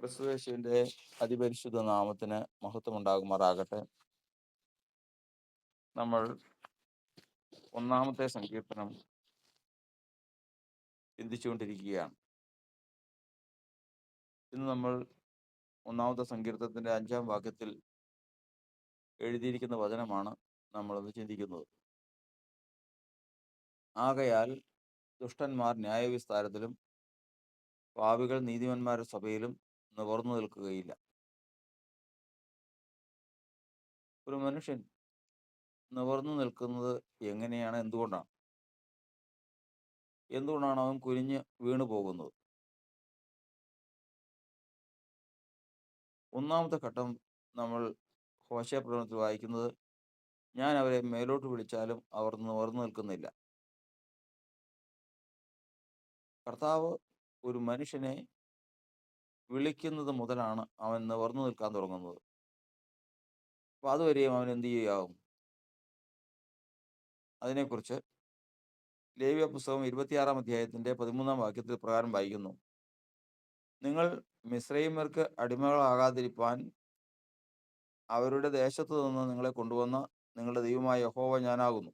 ക്രിസ്തുവേശുവിന്റെ അതിപരിശുദ്ധ നാമത്തിന് മഹത്വം ഉണ്ടാകുമാറാകട്ടെ നമ്മൾ ഒന്നാമത്തെ സങ്കീർത്തനം ചിന്തിച്ചുകൊണ്ടിരിക്കുകയാണ്. ഇന്ന് നമ്മൾ ഒന്നാമത്തെ സങ്കീർത്തനത്തിന്റെ അഞ്ചാം വാക്യത്തിൽ എഴുതിയിരിക്കുന്ന വചനമാണ് നമ്മളത് ചിന്തിക്കുന്നത്. ആകയാൽ ദുഷ്ടന്മാർ ന്യായവിസ്താരത്തിലും പാവികൾ നീതിമന്മാരുടെ സഭയിലും നിവർന്നു നിൽക്കുകയില്ല. ഒരു മനുഷ്യൻ നിവർന്നു നിൽക്കുന്നത് എങ്ങനെയാണ്? എന്തുകൊണ്ടാണ്? എന്തുകൊണ്ടാണ് അവൻ കുനിഞ്ഞ് വീണു പോകുന്നത്? ഒന്നാമത്തെ ഘട്ടം നമ്മൾ ഹോശയ പ്രകടനത്തിൽ വായിക്കുന്നത് ഞാൻ അവരെ മേലോട്ട് വിളിച്ചാലും അവർ നിവർന്നു നിൽക്കുന്നില്ല. കർത്താവ് ഒരു മനുഷ്യനെ വിളിക്കുന്നത് മുതലാണ് അവൻ നിവർന്നു നിൽക്കാൻ തുടങ്ങുന്നത്. അപ്പൊ അതുവരെയും അവൻ എന്ത് ചെയ്യാവും അതിനെക്കുറിച്ച് ലേവ്യ പുസ്തകം ഇരുപത്തിയാറാം അധ്യായത്തിന്റെ പതിമൂന്നാം വാക്യത്തിൽ പ്രകാരം വായിക്കുന്നു. നിങ്ങൾ മിശ്രൈമർക്ക് അടിമകളാകാതിരിപ്പാൻ അവരുടെ ദേശത്തു നിന്ന് നിങ്ങളെ കൊണ്ടുവന്ന നിങ്ങളുടെ ദൈവമായ യഹോവ ഞാനാകുന്നു.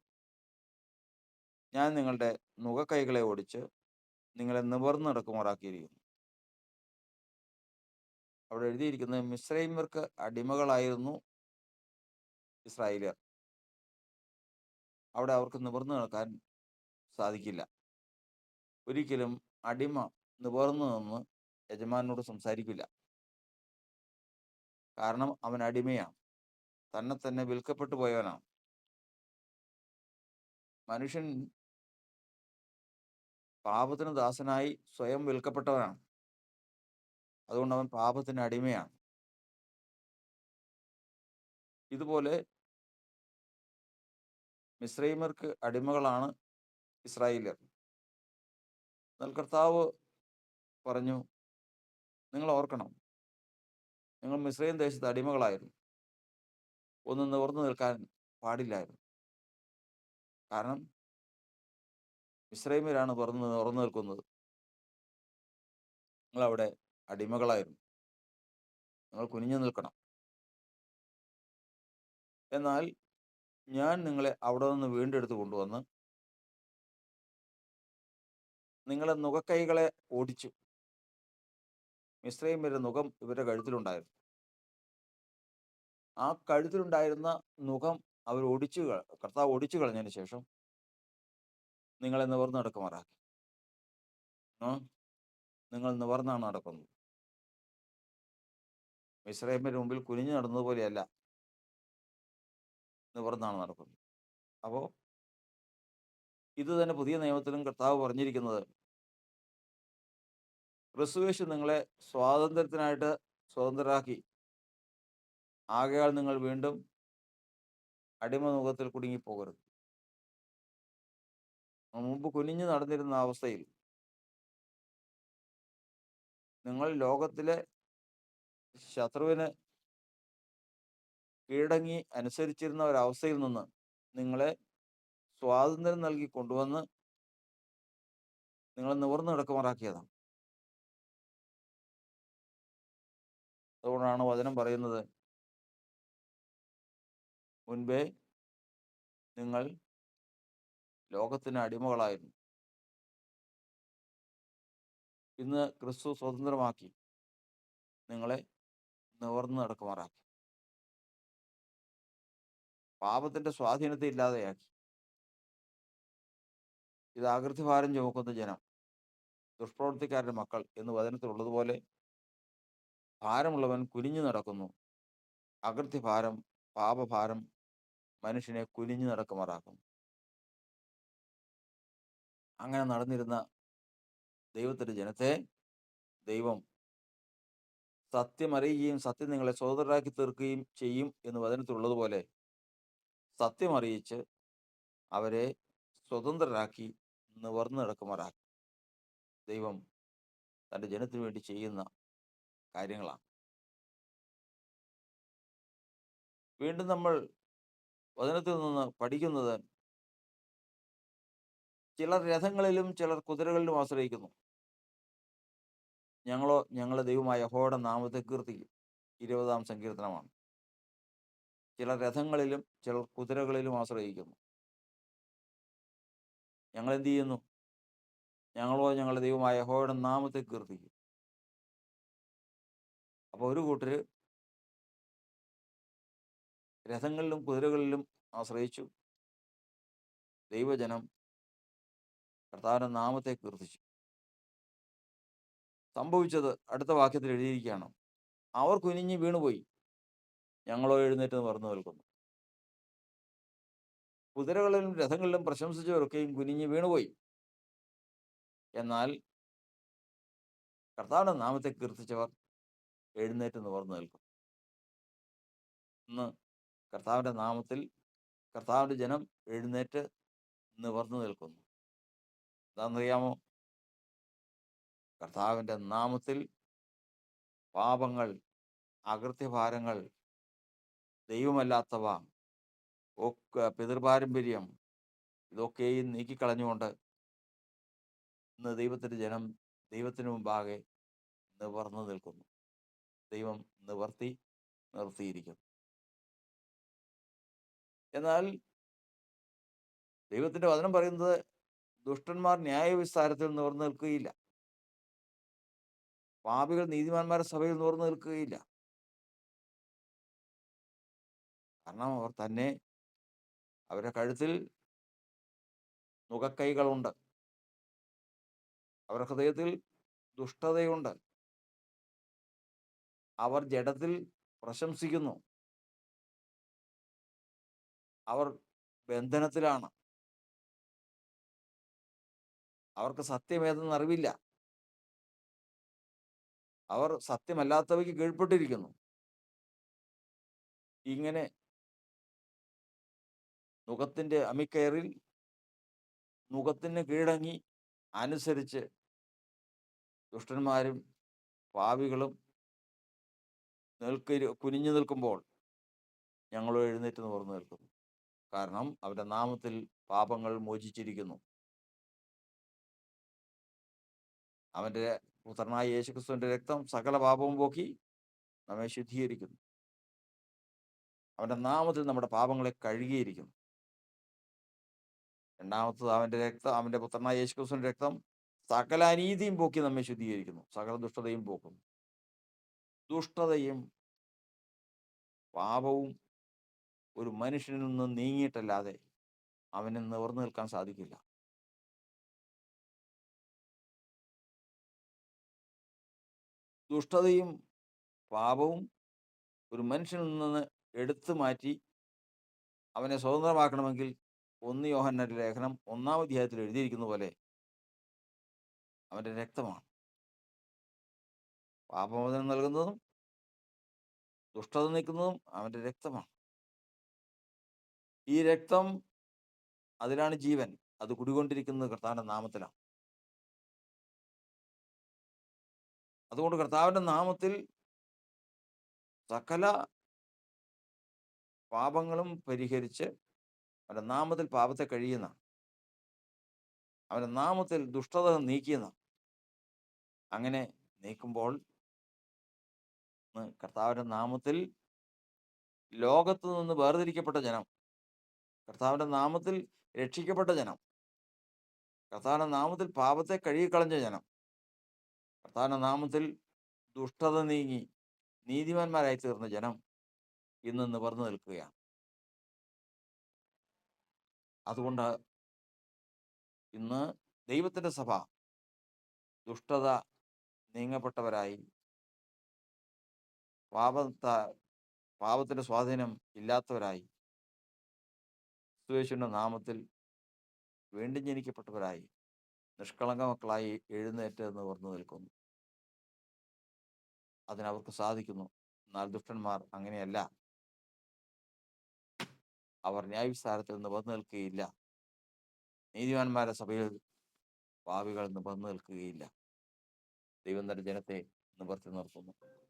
ഞാൻ നിങ്ങളുടെ നുകക്കൈകളെ ഓടിച്ച് നിങ്ങളെ നിവർന്നു നടക്കുമാറാക്കിയിരിക്കുന്നു. അവിടെ എഴുതിയിരിക്കുന്നത് മിശ്രൈമർക്ക് അടിമകളായിരുന്നു ഇസ്രായേലിയർ. അവിടെ അവർക്ക് നിവർന്നു നിൽക്കാൻ സാധിക്കില്ല. ഒരിക്കലും അടിമ നിവർന്നു നിന്ന് യജമാനോട് സംസാരിക്കില്ല. കാരണം അവൻ അടിമയാണ്. തന്നെ തന്നെ വിൽക്കപ്പെട്ടു പോയവനാണ്. മനുഷ്യൻ പാപത്തിന് ദാസനായി സ്വയം വിൽക്കപ്പെട്ടവനാണ്. അതുകൊണ്ട് അവൻ പാപത്തിന് അടിമയാണ്. ഇതുപോലെ മിശ്രൈമർക്ക് അടിമകളാണ് ഇസ്രായേലിയർ. എന്നാൽ കർത്താവ് പറഞ്ഞു നിങ്ങൾ ഓർക്കണം നിങ്ങൾ മിശ്രൈം ദേശത്ത് അടിമകളായിരുന്നു. ഒന്ന് നിവർന്നു നിൽക്കാൻ പാടില്ലായിരുന്നു. കാരണം മിശ്രൈമിലാണ് തുറന്ന് തുറന്നു നിൽക്കുന്നത്. നിങ്ങൾ അവിടെ അടിമകളായിരുന്നു. നിങ്ങൾ കുനിഞ്ഞു നിൽക്കണം. എന്നാൽ ഞാൻ നിങ്ങളെ അവിടെ നിന്ന് വീണ്ടെടുത്ത് കൊണ്ടുവന്ന് നിങ്ങളെ നുകക്കൈകളെ ഓടിച്ചു. മിശ്രയും വരെ നുഖം ഇവരുടെ കഴുത്തിലുണ്ടായിരുന്നു. ആ കഴുത്തിലുണ്ടായിരുന്ന നുഖം അവർ ഓടിച്ചു കർത്താവ് ഓടിച്ചു കളഞ്ഞതിന് ശേഷം നിങ്ങളെ നിവർന്ന് നിങ്ങൾ നിവർന്നാണ് നടക്കുന്നത്. മിശ്രൈമിന്റെ മുമ്പിൽ കുനിഞ്ഞു നടന്നതുപോലെയല്ല നിവർന്നാണ് നടക്കുന്നത്. അപ്പോൾ ഇത് തന്നെ പുതിയ നിയമത്തിലും കർത്താവ് പറഞ്ഞിരിക്കുന്നത് റിസർവേഷൻ നിങ്ങളെ സ്വാതന്ത്ര്യത്തിനായിട്ട് സ്വതന്ത്രരാക്കി. ആകയാൽ നിങ്ങൾ വീണ്ടും അടിമമുഖത്തിൽ കുടുങ്ങിപ്പോകരുത്. മുമ്പ് കുനിഞ്ഞു നടന്നിരുന്ന അവസ്ഥയിൽ നിങ്ങൾ ലോകത്തിലെ ശത്രുവിന് കീഴടങ്ങി അനുസരിച്ചിരുന്ന ഒരവസ്ഥയിൽ നിന്ന് നിങ്ങളെ സ്വാതന്ത്ര്യം നൽകി കൊണ്ടുവന്ന് നിങ്ങളെ നിവർന്നു കിടക്കുമാറാക്കിയതാണ്. അതുകൊണ്ടാണ് വചനം പറയുന്നത് മുൻപേ നിങ്ങൾ ലോകത്തിന് അടിമകളായിരുന്നു. ഇന്ന് ക്രിസ്തു സ്വതന്ത്രമാക്കി നിങ്ങളെ നിവർന്നു നടക്കുമാറാക്കി. പാപത്തിന്റെ സ്വാധീനത്തെ ഇല്ലാതെയാക്കി. ഇത് ആകൃതിഭാരം ചുമക്കുന്ന ജനം ദുഷ്പ്രവർത്തിക്കാരുടെ മക്കൾ എന്ന് വചനത്തിലുള്ളതുപോലെ ഭാരമുള്ളവൻ കുനിഞ്ഞു നടക്കുന്നു. അകൃത്യഭാരം പാപഭാരം മനുഷ്യനെ കുനിഞ്ഞു നടക്കുമാറാക്കുന്നു. അങ്ങനെ നടന്നിരുന്ന ദൈവത്തിന്റെ ജനത്തെ ദൈവം സത്യം അറിയുകയും സത്യം നിങ്ങളെ സ്വതന്ത്രരാക്കി തീർക്കുകയും ചെയ്യും എന്ന് വചനത്തിലുള്ളതുപോലെ സത്യം അറിയിച്ച് അവരെ സ്വതന്ത്രരാക്കി നിവർന്നു നടക്കുമാറാക്കി ദൈവം തന്റെ ജനത്തിന് വേണ്ടി ചെയ്യുന്ന കാര്യങ്ങളാണ്. വീണ്ടും നമ്മൾ വചനത്തിൽ നിന്ന് പഠിക്കുന്നത് ചിലർ രഥങ്ങളിലും ചിലർ കുതിരകളിലും ആശ്രയിക്കുന്നു. ഞങ്ങളോ ഞങ്ങളുടെ ദൈവമായ യഹോവയുടെ നാമത്തെ കീർത്തിക്കും ഇരുപതാം സങ്കീർത്തനമാണ്. ചില രഥങ്ങളിലും ചില കുതിരകളിലും ആശ്രയിക്കുന്നു. ഞങ്ങൾ എന്ത് ചെയ്യുന്നു ഞങ്ങളോ ഞങ്ങളുടെ ദൈവമായ യഹോവയുടെ നാമത്തെ കീർത്തിക്കും. അപ്പോൾ ഒരു കൂട്ടര് രഥങ്ങളിലും കുതിരകളിലും ആശ്രയിച്ചു ദൈവജനം കർത്താവിന്റെ നാമത്തെ കീർത്തിച്ചു. സംഭവിച്ചത് അടുത്ത വാക്യത്തിൽ എഴുതിയിരിക്കുകയാണ്. അവർ കുനിഞ്ഞ് വീണുപോയി. ഞങ്ങളോ എഴുന്നേറ്റ് പറഞ്ഞു നിൽക്കുന്നു. കുതിരകളിലും രഥങ്ങളിലും പ്രശംസിച്ചവരൊക്കെയും കുനിഞ്ഞ് വീണുപോയി. എന്നാൽ കർത്താവിന്റെ നാമത്തെ കീർത്തിച്ചവർ എഴുന്നേറ്റ് നിവർന്നു നിൽക്കും ഇന്ന് കർത്താവിന്റെ നാമത്തിൽ കർത്താവിന്റെ ജനം എഴുന്നേറ്റ് നിവർന്നു നിൽക്കുന്നു. എന്താണെന്നറിയാമോ? കർത്താവിന്റെ നാമത്തിൽ പാപങ്ങൾ അകൃത്യഭാരങ്ങൾ ദൈവമല്ലാത്തവ ഒക്കെ പിതൃപാരമ്പര്യം ഇതൊക്കെയും നീക്കിക്കളഞ്ഞുകൊണ്ട് ഇന്ന് ദൈവത്തിന്റെ ജനം ദൈവത്തിന് മുമ്പാകെ നിവർന്നു നിൽക്കുന്നു. ദൈവം നിവർത്തി നിർത്തിയിരിക്കുന്നു. എന്നാൽ ദൈവത്തിന്റെ വചനം പറയുന്നത് ദുഷ്ടന്മാർ ന്യായവിസ്താരത്തിൽ നിവർന്നു നിൽക്കുകയില്ല. പാപികൾ നീതിമാന്മാരുടെ സഭയിൽ നോർന്നു നിൽക്കുകയില്ല. കാരണം അവർ തന്നെ അവരുടെ കഴുത്തിൽ നുകക്കൈകളുണ്ട് അവരുടെ ഹൃദയത്തിൽ ദുഷ്ടതയുണ്ട്. അവർ ജഡത്തിൽ പ്രശംസിക്കുന്നു. അവർ ബന്ധനത്തിലാണ്. അവർക്ക് സത്യമേതെന്ന് അറിവില്ല. അവർ സത്യമല്ലാത്തവയ്ക്ക് കീഴ്പ്പെട്ടിരിക്കുന്നു. ഇങ്ങനെ നുഖത്തിന്റെ അമിക്കയറിൽ നുഖത്തിന് കീഴടങ്ങി അനുസരിച്ച് ദുഷ്ടന്മാരും പാവികളും നിൽക്ക കുനിഞ്ഞു നിൽക്കുമ്പോൾ ഞങ്ങൾ എഴുന്നേറ്റ് നിവർന്നു നിൽക്കുന്നു. കാരണം അവരുടെ നാമത്തിൽ പാപങ്ങൾ മോചിച്ചിരിക്കുന്നു. അവന്റെ പുത്രനായ യേശുക്രിസ്തുവിന്റെ രക്തം സകല പാപവും പോക്കി നമ്മെ ശുദ്ധീകരിക്കുന്നു. അവന്റെ നാമത്തിൽ നമ്മുടെ പാപങ്ങളെ കഴുകിയിരിക്കുന്നു. രണ്ടാമത്തത് അവന്റെ രക്തം അവന്റെ പുത്രനായ യേശുക്രിസ്തുവിന്റെ രക്തം സകല അനീതിയും പോക്കി നമ്മെ ശുദ്ധീകരിക്കുന്നു. സകല ദുഷ്ടതയും പോക്കുന്നു ദുഷ്ടതയും പാപവും ഒരു മനുഷ്യനിൽ നിന്ന് നീങ്ങിയിട്ടല്ലാതെ അവന് നിവർന്നു നിൽക്കാൻ സാധിക്കില്ല. ദുഷ്ടതയും പാപവും ഒരു മനുഷ്യനിൽ നിന്ന് എടുത്തു മാറ്റി അവനെ സ്വതന്ത്രമാക്കണമെങ്കിൽ ഒന്ന് യോഹന്നന്റെ ലേഖനം ഒന്നാം അധ്യായത്തിൽ എഴുതിയിരിക്കുന്ന പോലെ അവന്റെ രക്തമാണ്. പാപമോചനം നൽകുന്നതും ദുഷ്ടത നീക്കുന്നതും അവന്റെ രക്തമാണ്. ഈ രക്തം അതിലാണ് ജീവൻ. അത് കുടികൊണ്ടിരിക്കുന്നത് കർത്താവിന്റെ നാമത്തിലാണ്. അതുകൊണ്ട് കർത്താവിന്റെ നാമത്തിൽ സകല പാപങ്ങളും പരിഹരിച്ച് അവന്റെ നാമത്തിൽ പാപത്തെ കഴിയുന്ന അവന്റെ നാമത്തിൽ ദുഷ്ടത നീക്കിയെന്ന അങ്ങനെ നീക്കുമ്പോൾ കർത്താവിന്റെ നാമത്തിൽ ലോകത്തു നിന്ന് വേർതിരിക്കപ്പെട്ട ജനം കർത്താവിന്റെ നാമത്തിൽ രക്ഷിക്കപ്പെട്ട ജനം കർത്താവിന്റെ നാമത്തിൽ പാപത്തെ കഴുകിക്കളഞ്ഞ ജനം കർത്താവിന്റെ നാമത്തിൽ ദുഷ്ടത നീങ്ങി നീതിമാന്മാരായി തീർന്ന ജനം ഇന്ന് നിവർന്നു നിൽക്കുകയാണ്. അതുകൊണ്ട് ഇന്ന് ദൈവത്തിന്റെ സഭ ദുഷ്ടത നീങ്ങപ്പെട്ടവരായി പാപത്ത പാപത്തിന്റെ സ്വാധീനം ഇല്ലാത്തവരായി ക്രിസ്തുയേശുവിന്റെ നാമത്തിൽ വീണ്ടും ജനിക്കപ്പെട്ടവരായി നിഷ്കളങ്ക മക്കളായി എഴുന്നേറ്റ് ഓർന്നു നിൽക്കുന്നു. അതിനവർക്ക് സാധിക്കുന്നു. എന്നാൽ ദുഷ്ടന്മാർ അങ്ങനെയല്ല. അവർ ന്യായവിസ്താരത്തിൽ നിവർന്നു നിൽക്കുകയില്ല നീതിമാന്മാരുടെ സഭയിൽ പാവികൾ നിവർന്നു നിൽക്കുകയില്ല ദൈവം ജനത്തെ നിവർത്തി നിർത്തുന്നു.